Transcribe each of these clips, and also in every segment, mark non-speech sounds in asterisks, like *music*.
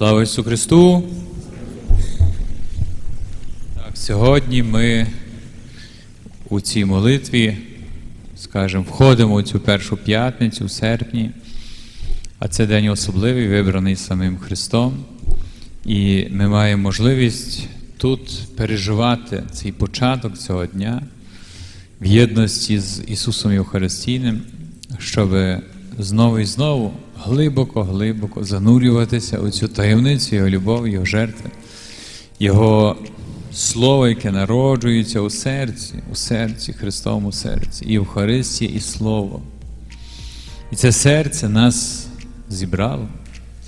Слава Ісусу Христу! Так, сьогодні ми у цій молитві, скажімо, входимо у цю першу п'ятницю в серпні, а це день особливий, вибраний самим Христом. І ми маємо можливість тут переживати цей початок цього дня в єдності з Ісусом Євхаристійним, щоб знову і знову глибоко-глибоко занурюватися у цю таємницю Його любові, Його жертви, Його Слово, яке народжується у серці, у серці, Христовому серці, і Євхаристія, і Слово. І це серце нас зібрало,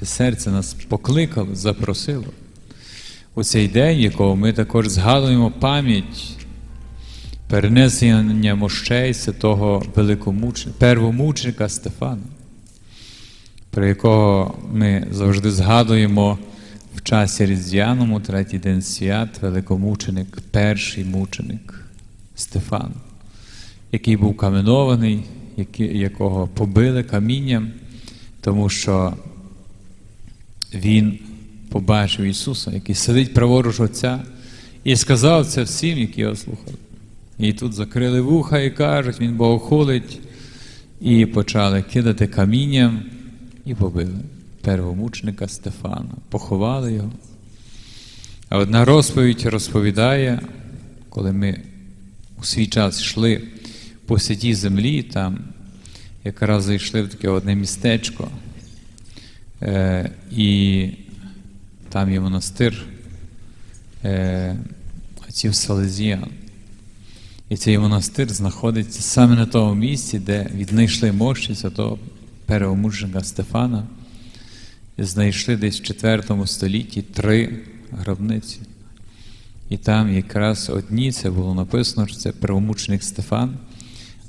це серце нас покликало, запросило. У цей день, якого ми також згадуємо пам'ять перенесення мощей святого великомученика, первомученика Стефана, про якого ми завжди згадуємо в часі Різдвяному, третій день свят, великомученик, перший мученик Стефан, який був каменований, якого побили камінням, тому що він побачив Ісуса, який сидить праворуч Отця, і сказав це всім, які його слухали. І тут закрили вуха і кажуть, він богохулить, і почали кидати камінням і побили первомученика Стефана, поховали його. А одна розповідь розповідає, коли ми у свій час йшли по святій землі, там якраз зайшли в таке одне містечко, е, і там є монастир е, отців Салезіян. І цей монастир знаходиться саме на тому місці, де віднайшли мощі святого первомученика Стефана. Знайшли десь в IV столітті три гробниці. І там якраз одні це було написано, що це первомученик Стефан,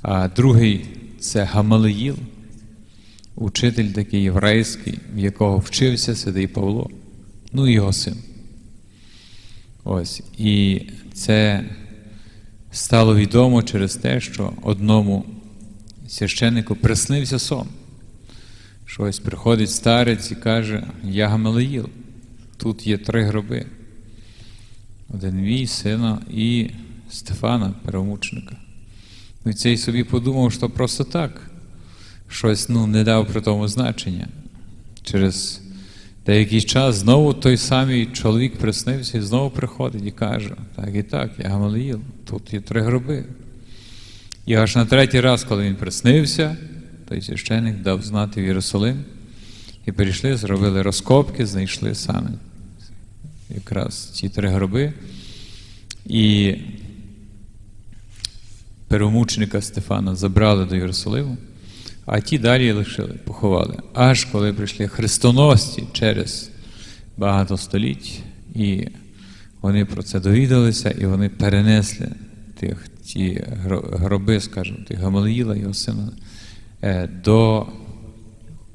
а другий це Гамалеїл, учитель такий єврейський, в якого вчився святий Павло, ну і його син. Ось. І це стало відомо через те, що одному священнику приснився сон. Що ось приходить старець і каже, я Гамалеїл, тут є три гроби. Один мій, сина і Стефана, первомученика. Ну і цей собі подумав, що просто так. Щось ну, не дав при тому значення. Через деякий час знову той самий чоловік приснився і знову приходить і каже, так і так, я Гамалеїл, тут є три гроби. І аж на третій раз, коли він приснився, той священник дав знати в Єрусалим, і прийшли, зробили розкопки, знайшли саме якраз ці три гроби. І первомученика Стефана забрали до Єрусалиму, а ті далі лишили, поховали. Аж коли прийшли хрестоносці через багато століть, і вони про це довідалися, і вони перенесли тих, ті гроби, скажімо, тих Гамалиїла, його сина, до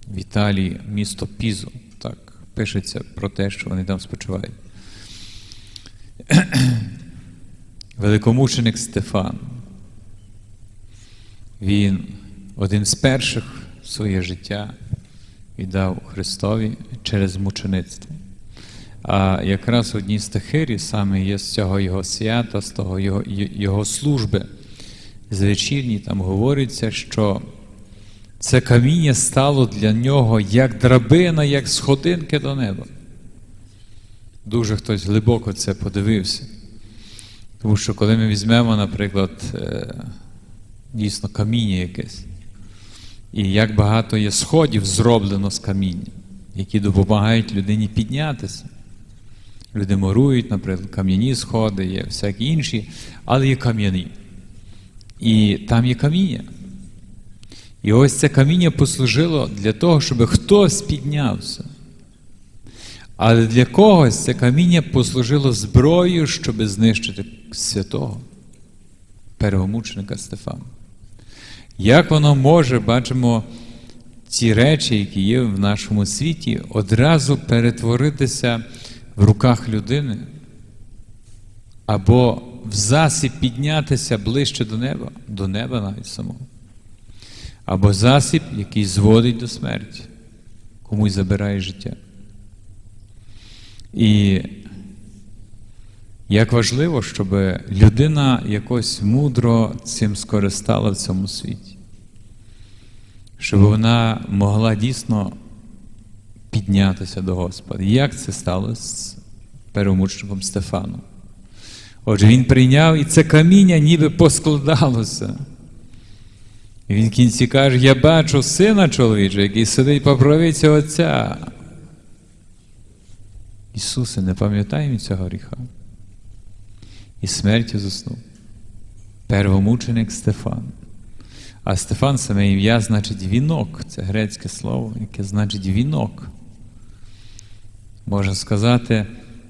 в Італії місто Пізу. Так пишеться про те, що вони там спочивають. *clears throat* Великомученик Стефан. Він один з перших своє життя віддав Христові через мучеництво. А якраз одній з саме є з цього його свята, з того його, його служби з вечірній, там говориться, що це каміння стало для нього як драбина, як сходинки до неба. Дуже хтось глибоко це подивився. Тому що коли ми візьмемо, наприклад, е, дійсно каміння якесь, і як багато є сходів зроблено з каміння, які допомагають людині піднятися. Люди мурують, наприклад, кам'яні сходи, є всякі інші, але є кам'яні. І там є каміння. І ось це каміння послужило для того, щоб хтось піднявся. Але для когось це каміння послужило зброєю, щоб знищити святого первомученика Стефана. Як воно може, бачимо, ці речі, які є в нашому світі, одразу перетворитися в руках людини або в засіб піднятися ближче до неба, до неба навіть самого, або засіб, який зводить до смерті, комусь забирає життя. І як важливо, щоб людина якось мудро цим скористала в цьому світі, щоб вона могла дійсно піднятися до Господа. Як це сталося з первомучником Стефаном? Отже, він прийняв і це каміння ніби поскладалося. І він в кінці каже: Я бачу сина чоловіча, який сидить по правиці Отця. Ісусе, не пам'ятаємо цього гріха. І смертю заснув. Первомученик Стефан. А Стефан саме ім'я значить вінок. Це грецьке слово, яке значить вінок. Можна сказати,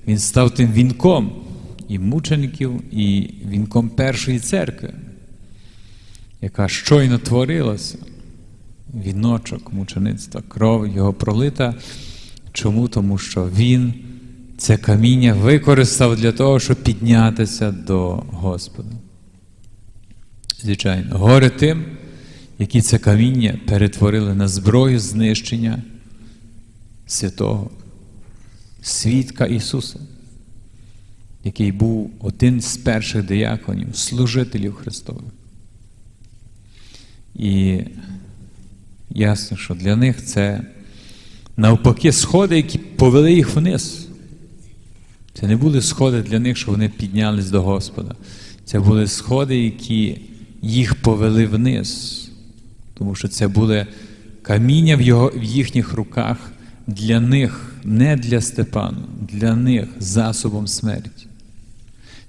він став тим вінком і мучеників, і вінком першої церкви, яка щойно творилася. Віночок мучеництва, кров його пролита. Чому? Тому що він це каміння використав для того, щоб піднятися до Господа. Звичайно, горе тим, які це каміння перетворили на зброю знищення святого, свідка Ісуса, який був один з перших дияконів, служителів Христових. І ясно, що для них це навпаки сходи, які повели їх вниз. Це не були сходи для них, що вони піднялись до Господа. Це були сходи, які їх повели вниз. Тому що це були каміння в, його, в їхніх руках для них, не для Степана, для них засобом смерті.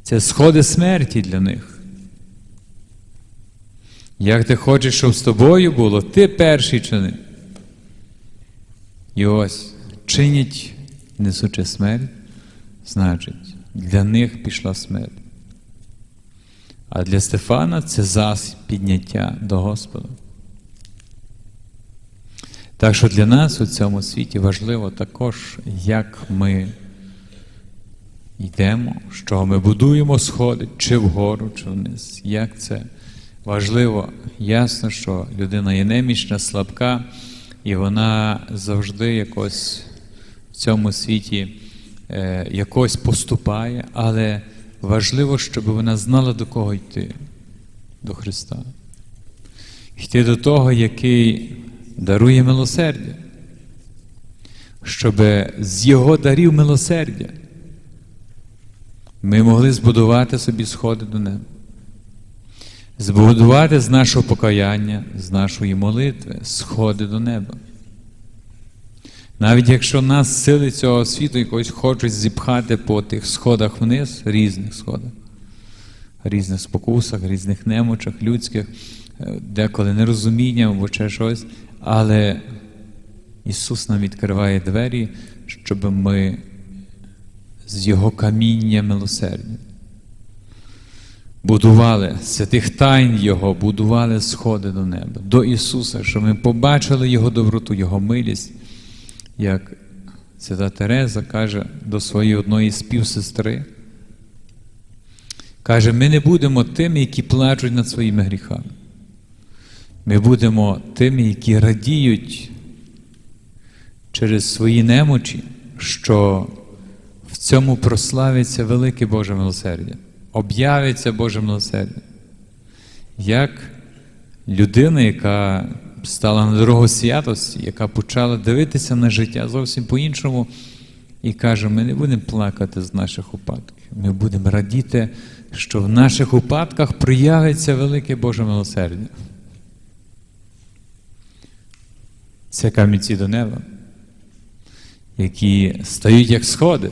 Це сходи смерті для них. Як ти хочеш, щоб з тобою було, ти перший чини. І ось чинять, несучи смерть, значить, для них пішла смерть. А для Стефана це засіб підняття до Господа. Так що для нас у цьому світі важливо також, як ми йдемо, що ми будуємо сходи, чи вгору, чи вниз. Як це важливо, ясно, що людина є немічна, слабка, і вона завжди якось в цьому світі е, якось поступає, але важливо, щоб вона знала, до кого йти, до Христа. Йти до того, який дарує милосердя, щоб з Його дарів милосердя ми могли збудувати собі сходи до неба, збудувати з нашого покаяння, з нашої молитви сходи до неба. Навіть якщо нас сили цього світу якось хочуть зіпхати по тих сходах вниз, різних сходах, різних спокусах, різних немочах людських, деколи нерозумінням або ще щось, але Ісус нам відкриває двері, щоб ми з Його каміння милосердя будували святих тайн Його, будували сходи до неба, до Ісуса, щоб ми побачили Його доброту, Його милість, як свята Тереза каже до своєї одної співсестри. Каже, ми не будемо тими, які плачуть над своїми гріхами. Ми будемо тими, які радіють через свої немочі, що в цьому прославиться велике Боже милосердя, об'явиться Боже милосердя. Як людина, яка стала на дорогу святості, яка почала дивитися на життя зовсім по-іншому, і каже: ми не будемо плакати з наших упадків, ми будемо радіти, що в наших упадках проявиться велике Боже милосердя. Це камінці до неба, які стають як сходи,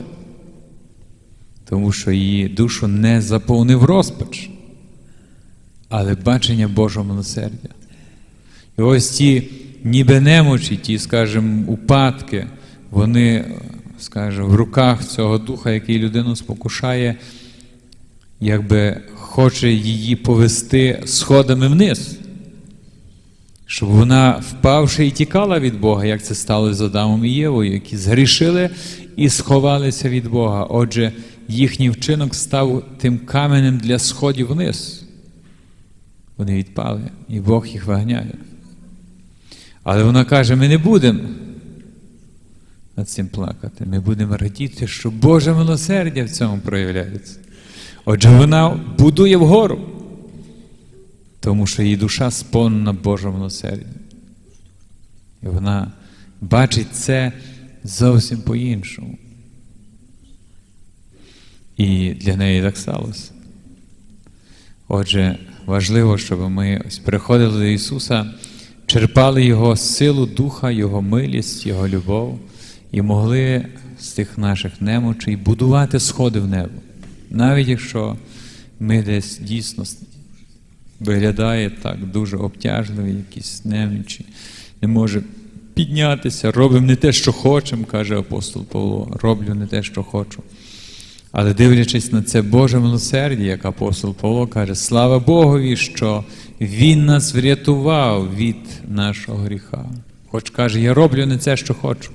тому що її душу не заповнив розпач, але бачення Божого милосердя. І ось ті ніби немочі, ті, скажімо, упадки, вони, скажімо, в руках цього духа, який людину спокушає, якби хоче її повести сходами вниз щоб вона, впавши і тікала від Бога, як це сталося з Адамом і Євою, які згрішили і сховалися від Бога. Отже, їхній вчинок став тим каменем для сходів вниз. Вони відпали, і Бог їх виганяє. Але вона каже: ми не будемо над цим плакати. Ми будемо радіти, що Боже милосердя в цьому проявляється. Отже, вона будує вгору, тому що її душа сповнена Божого милосердя. І вона бачить це зовсім по-іншому. І для неї так сталося. Отже, важливо, щоб ми ось приходили до Ісуса, черпали Його силу Духа, Його милість, Його любов і могли з тих наших немочей будувати сходи в небо. Навіть якщо ми десь дійсно виглядає так дуже обтяжливі, якісь немічі, не може піднятися, робимо не те, що хочемо, каже апостол Павло, роблю не те, що хочу. Але дивлячись на це Боже милосердя, як апостол Павло каже, слава Богові, що Він нас врятував від нашого гріха. Хоч каже, я роблю не це, що хочу.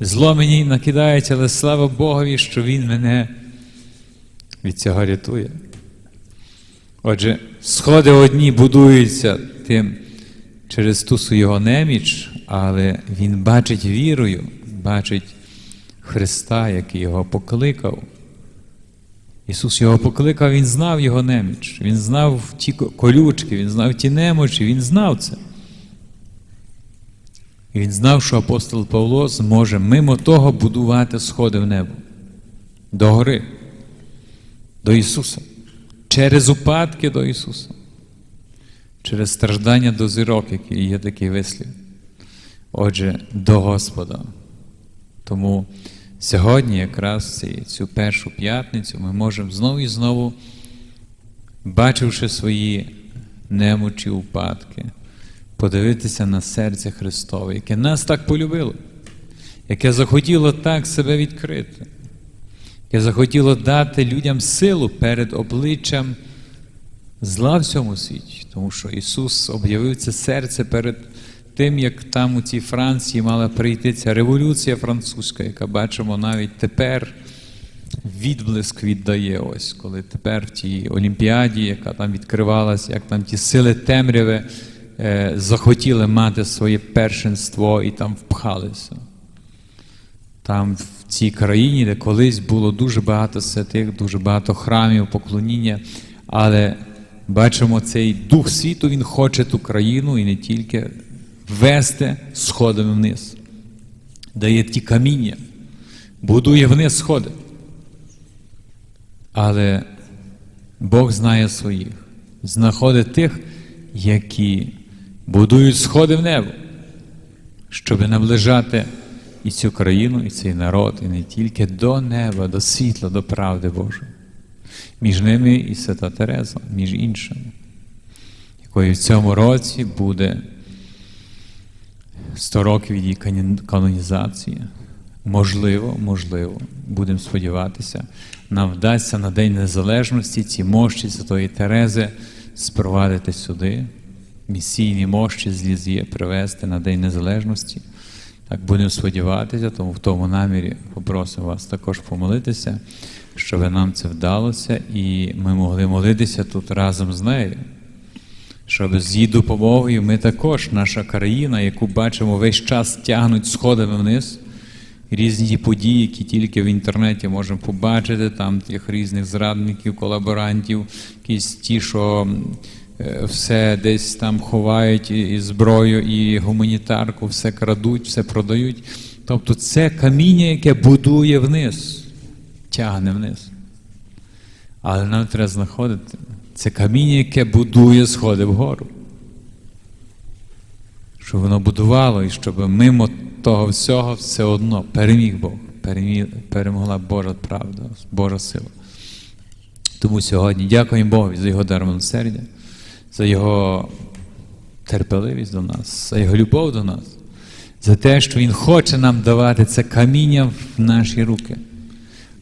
Зло мені накидається, але слава Богові, що Він мене від цього рятує. Отже, сходи одні будуються тим через ту свою неміч, але він бачить вірою, бачить Христа, який його покликав. Ісус його покликав, Він знав його неміч, Він знав ті колючки, Він знав ті немочі, Він знав це. І він знав, що апостол Павло зможе мимо того будувати сходи в небо, до гори, до Ісуса, через упадки до Ісуса, через страждання до зірок, який є такий вислів. Отже, до Господа. Тому сьогодні, якраз цю першу п'ятницю, ми можемо знову і знову, бачивши свої немочі, упадки, подивитися на серце Христове, яке нас так полюбило, яке захотіло так себе відкрити, яке захотіло дати людям силу перед обличчям зла в цьому світі, тому що Ісус об'явив це серце перед тим, як там у цій Франції мала прийти ця революція французька, яка бачимо навіть тепер відблиск віддає, ось коли тепер в тій Олімпіаді, яка там відкривалася, як там ті сили темряви е, захотіли мати своє першинство і там впхалися. Там в цій країні, де колись було дуже багато святих, дуже багато храмів, поклоніння, але бачимо, цей дух світу, він хоче ту країну і не тільки вести сходами вниз, дає ті каміння, будує вниз сходи. Але Бог знає своїх, знаходить тих, які будують сходи в небо, щоб наближати і цю країну, і цей народ, і не тільки до неба, до світла, до правди Божої. Між ними і Свята Тереза, між іншими, якою в цьому році буде 100 років її кані- канонізації. Можливо, можливо, будемо сподіватися, нам вдасться на День Незалежності ці мощі Святої Терези спровадити сюди, місійні мощі з Лізє привезти на День Незалежності. Так будемо сподіватися, тому в тому намірі попросимо вас також помолитися, щоб нам це вдалося, і ми могли молитися тут разом з нею. Щоб з її допомогою ми також, наша країна, яку бачимо весь час тягнуть сходами вниз, різні події, які тільки в інтернеті можемо побачити, там тих різних зрадників, колаборантів, якісь ті, що е, все десь там ховають і, зброю, і гуманітарку, все крадуть, все продають. Тобто це каміння, яке будує вниз, тягне вниз. Але нам треба знаходити це каміння, яке будує сходи вгору. Щоб воно будувало, і щоб мимо того всього все одно переміг Бог, перемогла Божа правда, Божа сила. Тому сьогодні дякуємо Богу за його дар милосердя, за його терпеливість до нас, за його любов до нас, за те, що Він хоче нам давати це каміння в наші руки,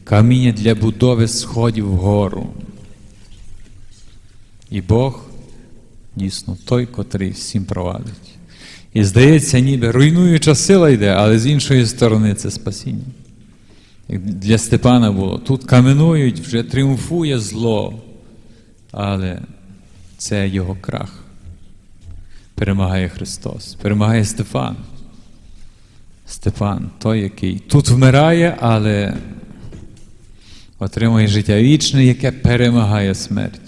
каміння для будови сходів вгору. І Бог дійсно той, котрий всім провадить. І здається, ніби руйнуюча сила йде, але з іншої сторони це спасіння. Як для Степана було, тут каменують, вже тріумфує зло, але це його крах. Перемагає Христос, перемагає Стефан. Степан, той, який тут вмирає, але отримує життя вічне, яке перемагає смерть.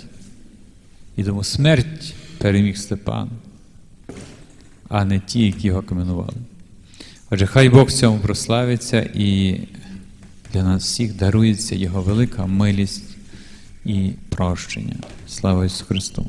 І тому смерть переміг Степан, а не ті, які його каменували. Отже, хай Бог в цьому прославиться і для нас всіх дарується Його велика милість і прощення. Слава Ісусу Христу!